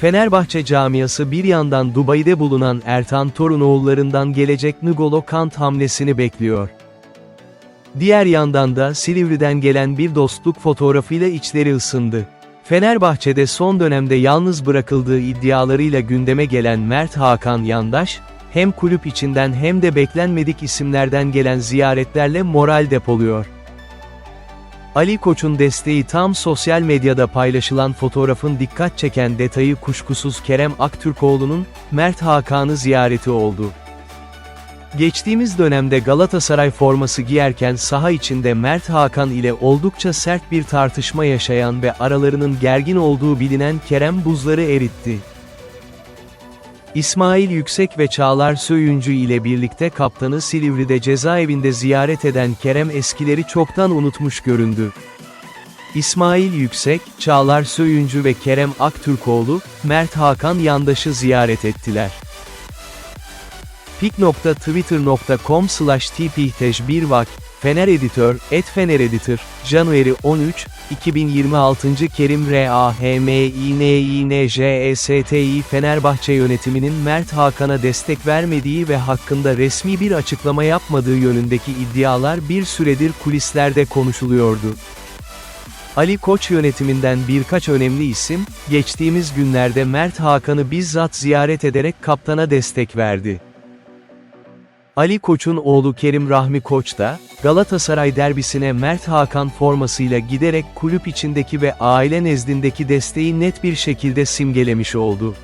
Fenerbahçe camiası bir yandan Dubai'de bulunan Ertan Torunoğullarından gelecek N'Golo Kant hamlesini bekliyor. Diğer yandan da Silivri'den gelen bir dostluk fotoğrafıyla içleri ısındı. Fenerbahçe'de son dönemde yalnız bırakıldığı iddialarıyla gündeme gelen Mert Hakan Yandaş, hem kulüp içinden hem de beklenmedik isimlerden gelen ziyaretlerle moral depoluyor. Ali Koç'un desteği tam sosyal medyada paylaşılan fotoğrafın dikkat çeken detayı kuşkusuz Kerem Aktürkoğlu'nun, Mert Hakan'ı ziyareti oldu. Geçtiğimiz dönemde Galatasaray forması giyerken saha içinde Mert Hakan ile oldukça sert bir tartışma yaşayan ve aralarının gergin olduğu bilinen Kerem buzları eritti. İsmail Yüksek ve Çağlar Söyüncü ile birlikte kaptanı Silivri'de cezaevinde ziyaret eden Kerem eskileri çoktan unutmuş göründü. İsmail Yüksek, Çağlar Söyüncü ve Kerem Aktürkoğlu, Mert Hakan Yandaş'ı ziyaret ettiler. pik.twitter.com slash tphtej1 vak, Fener Editör, et Fener Editör, January 13, 2026 Kerim R.A.H.M.İ.N.İ.N.J.E.S.T.İ Fenerbahçe yönetiminin Mert Hakan'a destek vermediği ve hakkında resmi bir açıklama yapmadığı yönündeki iddialar bir süredir kulislerde konuşuluyordu. Ali Koç yönetiminden birkaç önemli isim, geçtiğimiz günlerde Mert Hakan'ı bizzat ziyaret ederek kaptana destek verdi. Ali Koç'un oğlu Kerim Rahmi Koç da, Galatasaray derbisine Mert Hakan formasıyla giderek kulüp içindeki ve aile nezdindeki desteği net bir şekilde simgelemiş oldu.